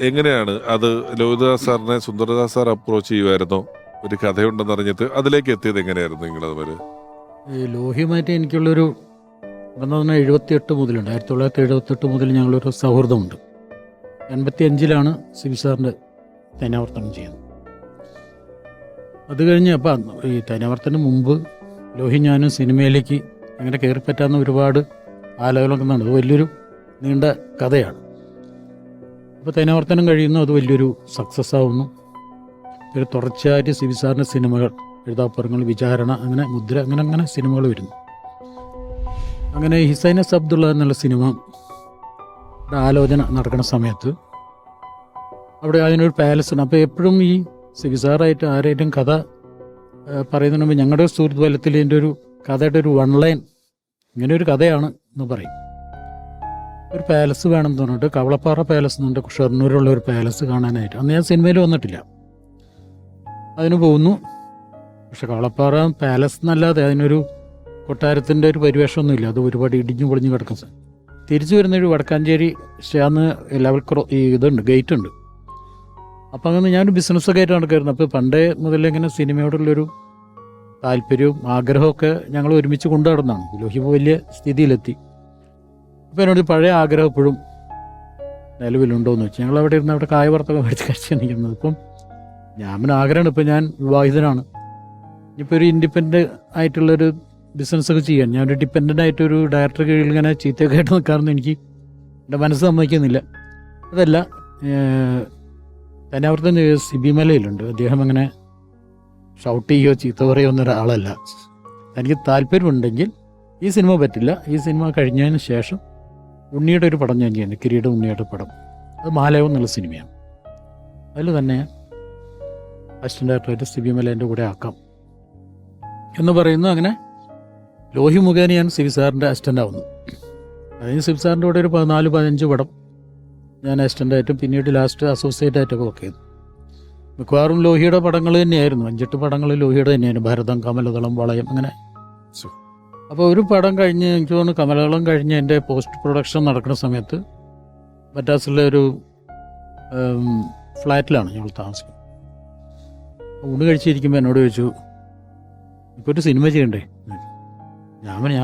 എങ്ങനെയാണ് അത് ലോഹിതദാസ് സാറിനെ സുന്ദരദാസ് സാർ അപ്രോച്ച് ചെയ്യുമായിരുന്നോ ഒരു കഥയുണ്ടെന്ന് അറിഞ്ഞിട്ട് അതിലേക്ക് എത്തിയത് എങ്ങനെയായിരുന്നു നിങ്ങളത് വരെ ഈ ലോഹിയുമായിട്ട് എനിക്കുള്ളൊരു എന്ന് പറഞ്ഞാൽ എഴുപത്തിയെട്ട് മുതലുണ്ട്. ആയിരത്തി തൊള്ളായിരത്തി എഴുപത്തെട്ട് മുതൽ ഞങ്ങളൊരു സൗഹൃദമുണ്ട്. എൺപത്തി അഞ്ചിലാണ് സിബി സാറിന്റെ തേനാവർത്തനം ചെയ്യുന്നത്. അത് കഴിഞ്ഞ് അപ്പം ഈ തേനാവർത്തനം മുമ്പ് ലോഹി ഞാനും സിനിമയിലേക്ക് അങ്ങനെ കയറിപ്പറ്റാവുന്ന ഒരുപാട് ആലോചനകളൊക്കെ നടന്നു. വലിയൊരു നീണ്ട കഥയാണ്. അപ്പോൾ തേനാവർത്തനം കഴിയുന്നു അത് വലിയൊരു സക്സസ് ആവുന്നു. ഒരു തുടർച്ചയായിട്ട് സിബി സാറിന്റെ സിനിമകൾ എഴുതാപ്പുറങ്ങൾ വിചാരണ അങ്ങനെ മുദ്ര അങ്ങനെ അങ്ങനെ സിനിമകൾ വരുന്നു. അങ്ങനെ ഹിസൈനസ് അബ്ദുള്ള എന്നുള്ള സിനിമ ആലോചന നടക്കുന്ന സമയത്ത് അവിടെ അതിനൊരു പാലസ് ഉണ്ട്. അപ്പോൾ എപ്പോഴും ഈ സിബിസാറായിട്ട് ആരായിട്ടും കഥ പറയുന്നുണ്ടെങ്കിൽ ഞങ്ങളുടെ സുഹൃത്ത് ബലത്തിൽ ഇതിന്റെ ഒരു കഥയുടെ ഒരു വൺ ലൈൻ ഇങ്ങനെ ഒരു കഥയാണ് എന്ന് പറയും. ഒരു പാലസ് വേണമെന്ന് പറഞ്ഞിട്ട് കവളപ്പാറ പാലസ് എന്നുണ്ട്. ഷൊർണൂരുള്ള ഒരു പാലസ് കാണാനായിട്ട്. അന്ന് ഞാൻ സിനിമയിൽ വന്നിട്ടില്ല. അതിന് പോകുന്നു പക്ഷെ കവളപ്പാറ പാലസ് എന്നല്ലാതെ അതിനൊരു കൊട്ടാരത്തിന്റെ ഒരു പരിവേഷമൊന്നുമില്ല. അത് ഒരുപാട് ഇടിഞ്ഞു പൊളിഞ്ഞു കിടക്കും. തിരിച്ചു വരുന്ന ഒരു വടക്കാഞ്ചേരി സ്റ്റേന്ന് ലെവൽ ക്രോ ഈ ഇതുണ്ട് ഗേറ്റ് ഉണ്ട്. അപ്പം അങ്ങനെ ഞാനൊരു ബിസിനസ്സൊക്കെ ആയിട്ട് നടക്കായിരുന്നു അപ്പോൾ പണ്ടേ മുതലേ ഇങ്ങനെ സിനിമയോടുള്ളൊരു താല്പര്യവും ആഗ്രഹമൊക്കെ ഞങ്ങൾ ഒരുമിച്ച് കൊണ്ടു നടന്നാണ് ലോഹി ഇപ്പോൾ വലിയ സ്ഥിതിയിലെത്തി. അപ്പോൾ എന്നോട് പഴയ ആഗ്രഹം എപ്പോഴും നിലവിലുണ്ടോ എന്ന് വെച്ചാൽ ഞങ്ങൾ അവിടെ ഇരുന്ന് അവിടെ കായ വറുത്തൊക്കെ മേടിച്ച് കഴിച്ച് നിൽക്കുന്നത്. ഇപ്പം ഞാൻ പിന്നെ ആഗ്രഹമാണ്. ഇപ്പം ഞാൻ വിവാഹിതനാണ്. ഇനിയിപ്പോൾ ഒരു ഇൻഡിപെൻഡന്റ് ആയിട്ടുള്ളൊരു ബിസിനസ് ഒക്കെ ചെയ്യാൻ. ഞാനൊരു ഡിപ്പെൻഡന്റ് ആയിട്ടൊരു ഡയറക്ടർ കീഴിൽ ഇങ്ങനെ ചീത്തയൊക്കെ ആയിട്ട് നിൽക്കാറൊന്നും എനിക്ക് എന്റെ മനസ്സ് സമ്മതിക്കുന്നില്ല. അതല്ല തന്നെ അവിടുത്തെ സിബി മലയിലുണ്ട് അദ്ദേഹം അങ്ങനെ ഷൗട്ട് ചെയ്യുകയോ ചീത്ത പറയുകയോ ഒന്നും ഒരാളല്ല എനിക്ക് താല്പര്യമുണ്ടെങ്കിൽ ഈ സിനിമ പറ്റില്ല. ഈ സിനിമ കഴിഞ്ഞതിന് ശേഷം ഉണ്ണിയുടെ ഒരു പടം ഞാൻ ചെയ്യുന്നു. കിരീട ഉണ്ണിയുടെ പടം. അത് മാലയോ എന്നുള്ള സിനിമയാണ്. അതിൽ തന്നെ അസിസ്റ്റന്റ് ഡയറക്ടറായിട്ട് സിബി മലേന്റെ കൂടെ ആക്കാം എന്ന് പറയുന്നു. അങ്ങനെ ലോഹി മുഖേന ഞാൻ സിബി സാറിന്റെ അസിസ്റ്റന്റ് ആവുന്നു. അതിന് സിബി സാറിന്റെ കൂടെ ഒരു പതിനാല് പതിനഞ്ച് പടം ഞാൻ അസിസ്റ്റന്റായിട്ടും പിന്നീട് ലാസ്റ്റ് അസോസിയേറ്റ് ആയിട്ടൊക്കെ ഒക്കെ ചെയ്തു മിക്കവാറും ലോഹിയുടെ പടങ്ങൾ തന്നെയായിരുന്നു. അഞ്ചെട്ട് പടങ്ങൾ ലോഹിയുടെ തന്നെയായിരുന്നു. ഭാരതം കമലതളം വളയം അങ്ങനെ. അപ്പോൾ ഒരു പടം കഴിഞ്ഞ് എനിക്ക് തോന്നുന്നു കമലകളം കഴിഞ്ഞ് എന്റെ പോസ്റ്റ് പ്രൊഡക്ഷൻ നടക്കുന്ന സമയത്ത് മറ്റാസിലെ ഒരു ഫ്ലാറ്റിലാണ് ഞങ്ങൾ താമസിക്കുന്നത്. ഊണ് കഴിച്ചിരിക്കുമ്പോൾ എന്നോട് ചോദിച്ചു ഇപ്പോൾ ഒരു സിനിമ ചെയ്യണ്ടേ? ഞാൻ ഞാൻ